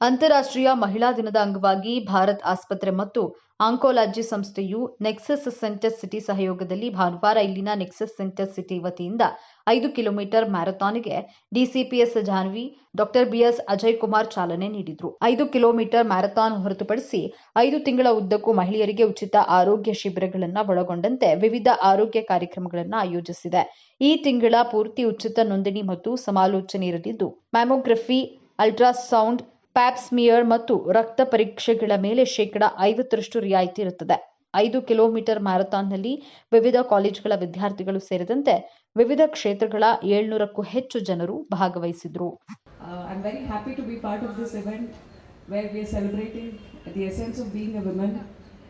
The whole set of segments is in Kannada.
ಅಂತಾರಾಷ್ಟ್ರೀಯ ಮಹಿಳಾ ದಿನದ ಅಂಗವಾಗಿ ಭಾರತ್ ಆಸ್ಪತ್ರೆ ಮತ್ತು ಆಂಕೋಲಾಜಿ ಸಂಸ್ಥೆಯು ನೆಕ್ಸಸ್ ಸೆಂಟರ್ ಸಿಟಿ ಸಹಯೋಗದಲ್ಲಿ ಭಾನುವಾರ ಇಲ್ಲಿನ ನೆಕ್ಸಸ್ ಸೆಂಟರ್ ಸಿಟಿ ವತಿಯಿಂದ ಐದು kilometre ಮ್ಯಾರಥಾನ್ಗೆ D C P S Janhvi, doctor B S Ajay Kumar ಚಾಲನೆ ನೀಡಿದ್ರು. ಐದು ಕಿಲೋಮೀಟರ್ ಮ್ಯಾರಥಾನ್ ಹೊರತುಪಡಿಸಿ ಐದು ತಿಂಗಳ ಉದ್ದಕ್ಕೂ ಮಹಿಳೆಯರಿಗೆ ಉಚಿತ ಆರೋಗ್ಯ ಶಿಬಿರಗಳನ್ನು ಒಳಗೊಂಡಂತೆ ವಿವಿಧ ಆರೋಗ್ಯ ಕಾರ್ಯಕ್ರಮಗಳನ್ನು ಆಯೋಜಿಸಿದೆ. ಈ ತಿಂಗಳ ಪೂರ್ತಿ ಉಚಿತ ನೋಂದಣಿ ಮತ್ತು ಸಮಾಲೋಚನೆ ಇರಲಿದ್ದು, ಮ್ಯಾಮೋಗ್ರಫಿ, ಅಲ್ಟ್ರಾಸೌಂಡ್ ಪ್ಯಾಪ್ ಸ್ಮಿಯರ್ ಮತ್ತು ರಕ್ತ ಪರೀಕ್ಷೆಗಳ ಮೇಲೆ ಶೇಕಡ ಐವತ್ತರಷ್ಟು ರಿಯಾಯಿತಿ ಇರುತ್ತದೆ. ಐದು ಕಿಲೋಮೀಟರ್ ಮ್ಯಾರಥಾನ್ನಲ್ಲಿ ವಿವಿಧ ಕಾಲೇಜುಗಳ ವಿದ್ಯಾರ್ಥಿಗಳು ಸೇರಿದಂತೆ ವಿವಿಧ ಕ್ಷೇತ್ರಗಳ ಏಳ್ನೂರಕ್ಕೂ ಹೆಚ್ಚು ಜನರು ಭಾಗವಹಿಸಿದ್ರು.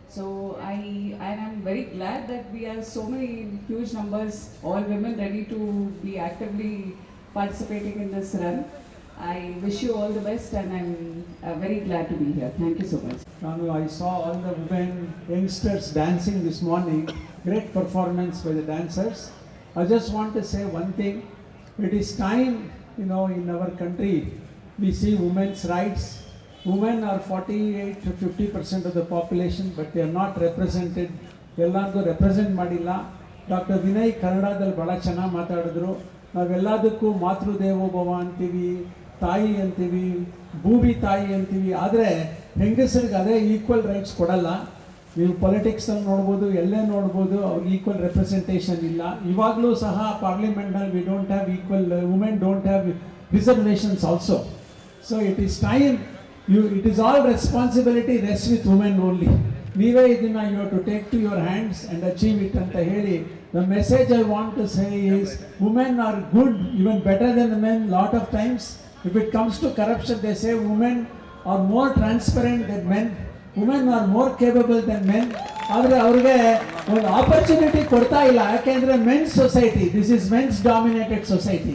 So, i i am very glad that we have so many huge numbers, all women ready to be actively participating in this run. I wish you all the best and I'm uh, very glad to be here. Thank you so much. Now I saw all the women, youngsters dancing this morning. Great performance by the dancers. I just want to say one thing. It is time, you know, in our country, we see women's rights. Women are 48 to 50 percent of the population, but they are not represented. ಎಲ್ಲರಿಗೂ ರೆಪ್ರೆಸೆಂಟ್ ಮಾಡಿಲ್ಲ ಡಾಕ್ಟರ್ ವಿನಯ್ ಕನ್ನಡದಲ್ಲಿ ಭಾಳ ಚೆನ್ನಾಗಿ ಮಾತಾಡಿದ್ರು ನಾವೆಲ್ಲದಕ್ಕೂ ಮಾತೃದೇವೋಭವ ಅಂತೀವಿ ತಾಯಿ ಅಂತೀವಿ, ಭೂಮಿ ತಾಯಿ ಅಂತೀವಿ, ಆದರೆ ಹೆಂಗಸರಿಗೆ ಅದೇ ಈಕ್ವಲ್ ರೈಟ್ಸ್ ಕೊಡಲ್ಲ. ನೀವು ಪೊಲಿಟಿಕ್ಸಲ್ಲಿ ನೋಡ್ಬೋದು, ಎಲ್ಲೇ ನೋಡ್ಬೋದು ಅವ್ರಿಗೆ ಈಕ್ವಲ್ ರೆಪ್ರೆಸೆಂಟೇಷನ್ ಇಲ್ಲ. ಇವಾಗಲೂ ಸಹ ಪಾರ್ಲಿಮೆಂಟ್ನಲ್ಲಿ we don't have equal women don't have reservations also so it is time you it is all responsibility rest with women only ನೀವೇ ಇದನ್ನು you to take to your hands and achieve it ಅಂತ ಹೇಳಿ the message I want to say is women are good even better than men lot of times if it comes to corruption they say women are more transparent than men women are more capable than men ಆದರೆ ಅವ್ರಿಗೆ ಒಂದು ಆಪರ್ಚುನಿಟಿ ಕೊಡ್ತಾ ಇಲ್ಲ. ಯಾಕೆಂದರೆ men's society this is men's dominated society